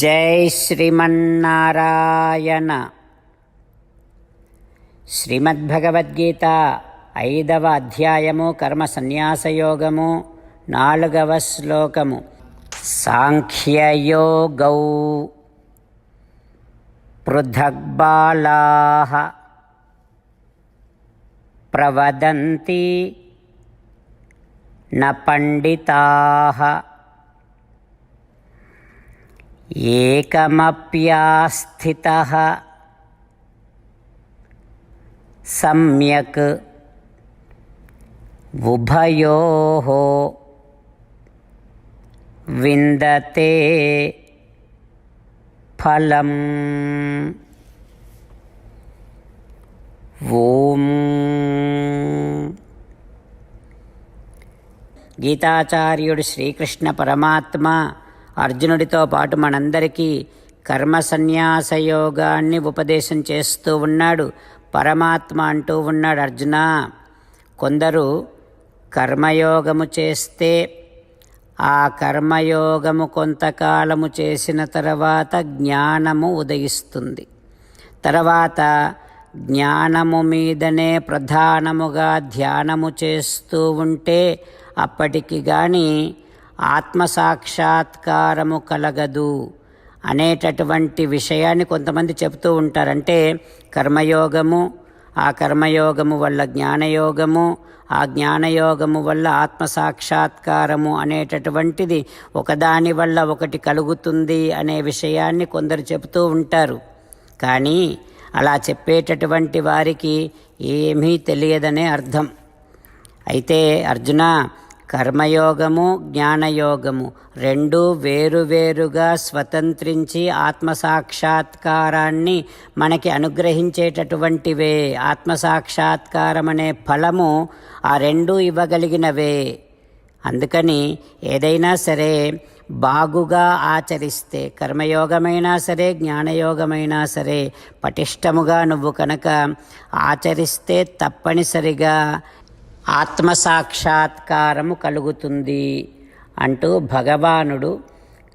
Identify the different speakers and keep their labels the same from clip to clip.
Speaker 1: జై శ్రీమన్నారాయణ. శ్రీమద్భగవద్గీత ఐదవ అధ్యాయము కర్మ సన్యాసయోగము నాలుగవ శ్లోకము. సాంఖ్యయోగౌ పృథగ్బాలా ప్రవదంతి న పండితా ఏకమప్యాస్థితः సమ్యక్ ఉభయోः విందతే ఫలం ఓం గీతాచార్యుడు శ్రీకృష్ణ పరమాత్మ అర్జునుడితో పాటు మనందరికీ కర్మ సన్యాస యోగాన్ని ఉపదేశం చేస్తూ ఉన్నాడు. పరమాత్మ అంటూ ఉన్నాడు అర్జున. కొందరు కర్మయోగము చేస్తే ఆ కర్మయోగము కొంతకాలము చేసిన తర్వాత జ్ఞానము ఉదయిస్తుంది. తర్వాత జ్ఞానము మీదనే ప్రధానముగా ధ్యానము చేస్తూ ఉంటే అప్పటికి కానీ ఆత్మసాక్షాత్కారము కలగదు అనేటటువంటి విషయాన్ని కొంతమంది చెబుతూ ఉంటారంటే కర్మయోగము ఆ కర్మయోగము వల్ల జ్ఞానయోగము ఆ జ్ఞానయోగము వల్ల ఆత్మసాక్షాత్కారము అనేటటువంటిది ఒకదాని వల్ల ఒకటి కలుగుతుంది అనే విషయాన్ని కొందరు చెబుతూ ఉంటారు. కానీ అలా చెప్పేటటువంటి వారికి ఏమీ తెలియదనే అర్థం. అయితే అర్జున కర్మయోగము జ్ఞానయోగము రెండు వేరువేరుగా స్వతంత్రించి ఆత్మసాక్షాత్కారాన్ని మనకి అనుగ్రహించేటటువంటివే. ఆత్మసాక్షాత్కారం అనే ఫలము ఆ రెండు ఇవ్వగలిగినవే. అందుకని ఏదైనా సరే బాగుగా ఆచరిస్తే కర్మయోగమైనా సరే జ్ఞానయోగమైనా సరే పటిష్టముగా నువ్వు కనుక ఆచరిస్తే తప్పనిసరిగా ఆత్మసాక్షాత్కారము కలుగుతుంది అంటూ భగవానుడు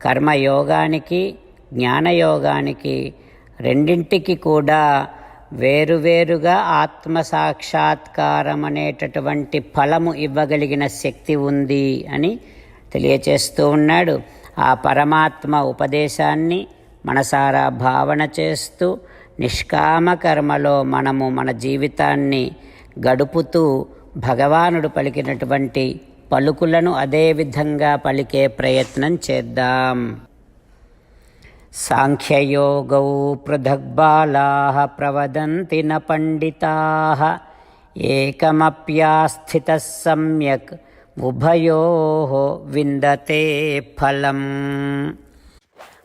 Speaker 1: కర్మయోగానికి జ్ఞానయోగానికి రెండింటికి కూడా వేరువేరుగా ఆత్మసాక్షాత్కారం అనేటటువంటి ఫలము ఇవ్వగలిగిన శక్తి ఉంది అని తెలియచేస్తూ ఉన్నాడు. ఆ పరమాత్మ ఉపదేశాన్ని మనసారా భావన చేస్తూ నిష్కామ కర్మలో మనము మన జీవితాన్ని గడుపుతూ భగవానుడు పలికినటువంటి పలుకులను అదే విధంగా పలికే ప్రయత్నం చేద్దాం. సాంఖ్యయోగౌ పృథగ్బాలా ప్రవదంతి న పండితా ఏకమప్యాస్థిత సమ్యక్ ఉభయో విందతే ఫలం.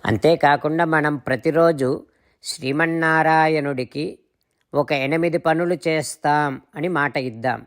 Speaker 1: అంతేకాకుండా మనం ప్రతిరోజు శ్రీమన్నారాయణుడికి ఒక ఎనిమిది పనులు చేస్తాం అని మాట ఇద్దాం.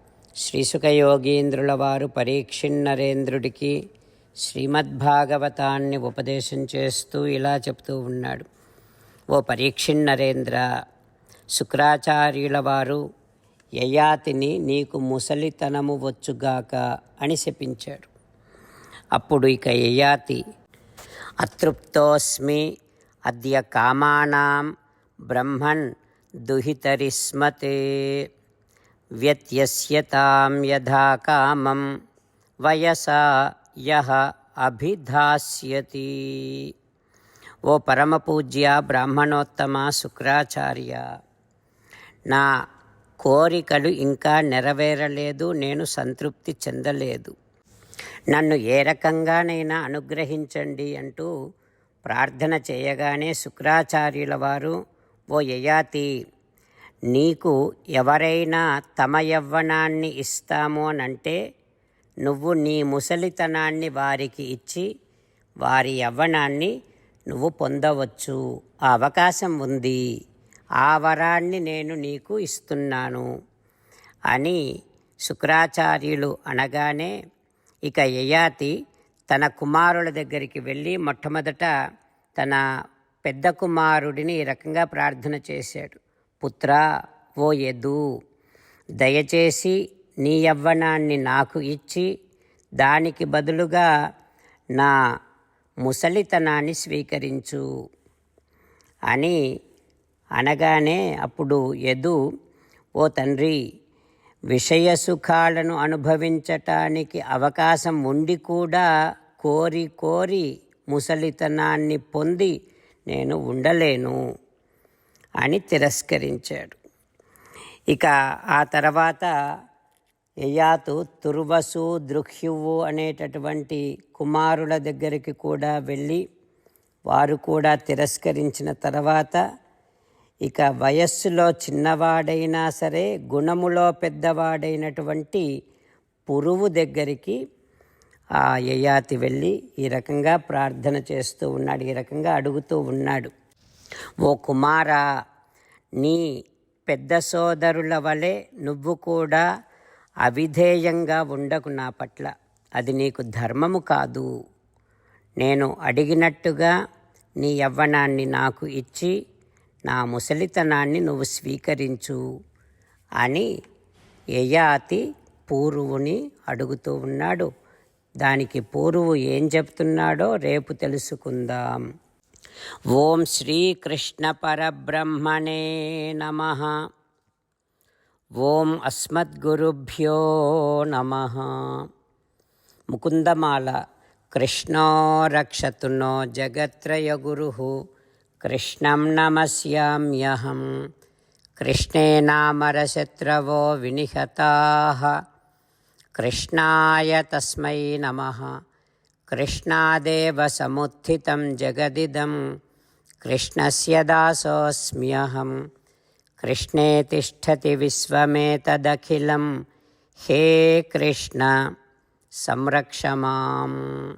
Speaker 1: శ్రీసుఖయోగీంద్రుల వారు పరీక్షిన్నరేంద్రుడికి శ్రీమద్భాగవతాన్ని ఉపదేశం చేస్తూ ఇలా చెప్తూ ఉన్నాడు. ఓ పరీక్షిన్నరేంద్ర శుక్రాచార్యుల వారు యయాతిని నీకు ముసలితనము వచ్చుగాక అని శపించాడు అప్పుడు ఇక యయాతి అతృప్తోస్మి అద్య కామానాం బ్రహ్మన్ దుహితరిస్మతే వ్యత్యస్యతాం యథా కామం వయసా యహ అభిధాస్యతి ఓ పరమపూజ్య బ్రాహ్మణోత్తమ శుక్రాచార్య నా కోరికలు ఇంకా నెరవేరలేదు నేను సంతృప్తి చెందలేదు. నన్ను ఏ రకంగానైనా అనుగ్రహించండి అంటూ ప్రార్థన చేయగానే శుక్రాచార్యుల వారు ఓ యయాతి నీకు ఎవరైనా తమ యవ్వనాన్ని ఇస్తాము అంటే నువ్వు నీ ముసలితనాన్ని వారికి ఇచ్చి వారి యవ్వనాన్ని నువ్వు పొందవచ్చు. ఆ అవకాశం ఉంది. ఆ వరాన్ని నేను నీకు ఇస్తున్నాను. అని శుక్రాచార్యులు అనగానే ఇక యయాతి తన కుమారుల దగ్గరికి వెళ్ళి మొట్టమొదట తన పెద్ద కుమారుడిని ఈ రకంగా ప్రార్థన చేశాడు. పుత్ర ఓ యదు దయచేసి నీ యవ్వనాన్ని నాకు ఇచ్చి దానికి బదులుగా నా ముసలితనాన్ని స్వీకరించు అని అనగానే అప్పుడు యదు ఓ తండ్రి విషయ సుఖాలను అనుభవించటానికి అవకాశం ఉండి కూడా కోరి కోరి ముసలితనాన్ని పొంది నేను ఉండలేను. అని తిరస్కరించాడు. ఇక ఆ తర్వాత యయాతు తుర్వసు దృహ్యువు అనేటటువంటి కుమారుల దగ్గరికి కూడా వెళ్ళి వారు కూడా తిరస్కరించిన తర్వాత ఇక వయస్సులో చిన్నవాడైనా సరే గుణములో పెద్దవాడైనటువంటి పురువు దగ్గరికి ఆ యయాతి వెళ్ళి ఈ రకంగా ప్రార్థన చేస్తూ ఉన్నాడు ఈ రకంగా అడుగుతూ ఉన్నాడు. ఓ కుమారా నీ పెద్ద సోదరుల వలె నువ్వు కూడా అవిధేయంగా ఉండకు నా పట్ల. అది నీకు ధర్మము కాదు. నేను అడిగినట్టుగా నీ యవ్వనాన్ని నాకు ఇచ్చి నా ముసలితనాన్ని నువ్వు స్వీకరించు అని యయాతి పూర్వుని అడుగుతూ ఉన్నాడు. దానికి పూర్వు ఏం చెప్తున్నాడో రేపు తెలుసుకుందాం. ఓం శ్రీకృష్ణ పరబ్రహ్మణే నమ ఓం అస్మద్గురుభ్యో నమ ముకుందమాల కృష్ణో రక్షతు నో జగత్రయగురు కృష్ణం నమస్యామ్యహం కృష్ణే నామరశత్రవో వినిహతా కృష్ణాయ తస్మై నమ కృష్ణాదేవ సముత్థితం జగదిదం కృష్ణస్య దాసోऽస్మ్యహం కృష్ణే తిష్టతి విశ్వమేతదఖిలం హే కృష్ణ సంరక్ష మాం.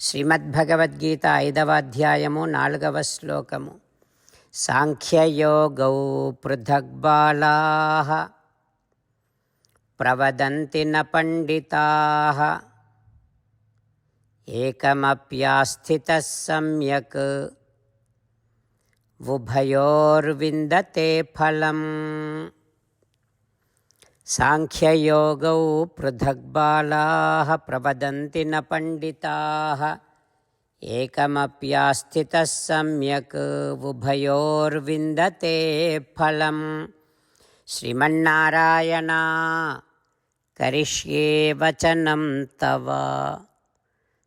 Speaker 1: శ్రీమద్భగవద్గీత ఐదవ అధ్యాయము నాలుగవ శ్లోకము. సాంఖ్యయోగౌ పృథగ్బాలా. ప్రవదంతి న పండితా. एकमप्यास्थितः सम्यक्। उभयोर्विन्दते फलम्। साङ्ख्ययोगौ पृथग्बालाः प्रवदन्ति न पण्डिताः। एकमप्यास्थितः सम्यक्। उभयोर्विन्दते फलम्। श्रीमन्नारायणा करिष्ये वचनं तव।